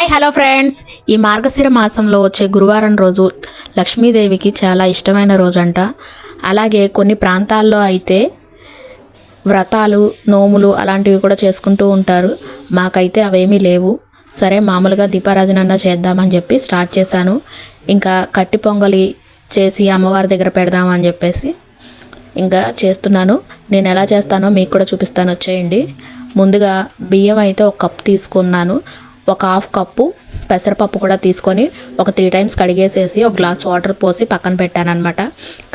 Hi hello friends. ఈ మార్గశిర మాసంలో వచ్చే గురువారం రోజు లక్ష్మీదేవికి చాలా ఇష్టమైన రోజంట. అలాగే కొన్ని ప్రాంతాల్లో అయితే వ్రతాలు నోములు అలాంటివి కూడా చేసుకుంటూ ఉంటారు. మాకైతే అవేమీ లేవు. సరే మామూలుగా దీపారాజనన్న చేద్దామని చెప్పి స్టార్ట్ చేశాను. ఇంకా కట్టి పొంగలి చేసి అమ్మవారి దగ్గర పెడదామని చెప్పేసి ఇంకా చేస్తున్నాను. నేను ఎలా చేస్తానో మీకు కూడా చూపిస్తాను. వచ్చేయండి. ముందుగా బియ్యం అయితే ఒక కప్ తీసుకున్నాను. ఒక హాఫ్ కప్పు పెసరపప్పు కూడా తీసుకొని ఒక త్రీ టైమ్స్ కడిగేసేసి ఒక గ్లాస్ వాటర్ పోసి పక్కన పెట్టానమాట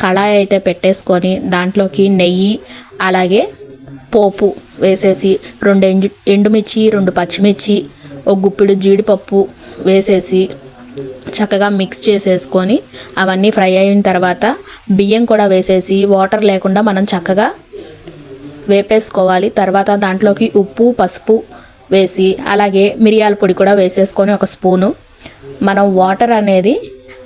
కళాయి అయితే పెట్టేసుకొని దాంట్లోకి నెయ్యి అలాగే పోపు వేసేసి రెండు ఎండు ఎండుమిర్చి రెండు పచ్చిమిర్చి ఒక గుప్పిడు జీడిపప్పు వేసేసి చక్కగా మిక్స్ చేసేసుకొని అవన్నీ ఫ్రై అయిన తర్వాత బియ్యం కూడా వేసేసి వాటర్ లేకుండా మనం చక్కగా వేపేసుకోవాలి. తర్వాత దాంట్లోకి ఉప్పు పసుపు వేసి అలాగే మిరియాల పొడి కూడా వేసేసుకొని ఒక స్పూను. మనం వాటర్ అనేది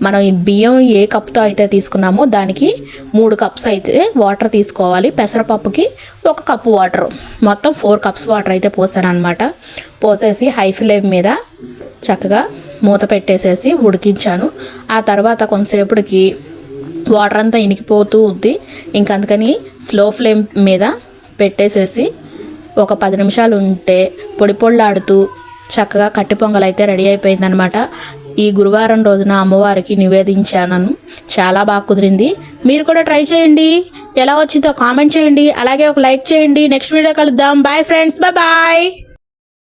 మనం ఈ బియ్యం ఏ కప్తో అయితే తీసుకున్నామో దానికి మూడు కప్స్ అయితే వాటర్ తీసుకోవాలి. పెసరపప్పుకి ఒక కప్పు వాటర్. మొత్తం ఫోర్ కప్స్ వాటర్ అయితే పోసానమాట పోసేసి హై ఫ్లేమ్ మీద చక్కగా మూత పెట్టేసేసి ఉడికించాను. ఆ తర్వాత కొంతసేపటికి వాటర్ అంతా ఇనికిపోతూ ఉంది. ఇంకందుకని స్లో ఫ్లేమ్ మీద పెట్టేసేసి ఒక పది నిమిషాలు ఉంటే పొడి పొళ్ళాడుతూ చక్కగా కట్టి పొంగల్ అయితే రెడీ అయిపోయిందనమాట ఈ గురువారం రోజున అమ్మవారికి నివేదించాను చాలా బాగా కుదిరింది. మీరు కూడా ట్రై చేయండి. ఎలా వచ్చిందో కామెంట్ చేయండి. అలాగే ఒక లైక్ చేయండి. నెక్స్ట్ వీడియో కలుద్దాం. Bye friends bye bye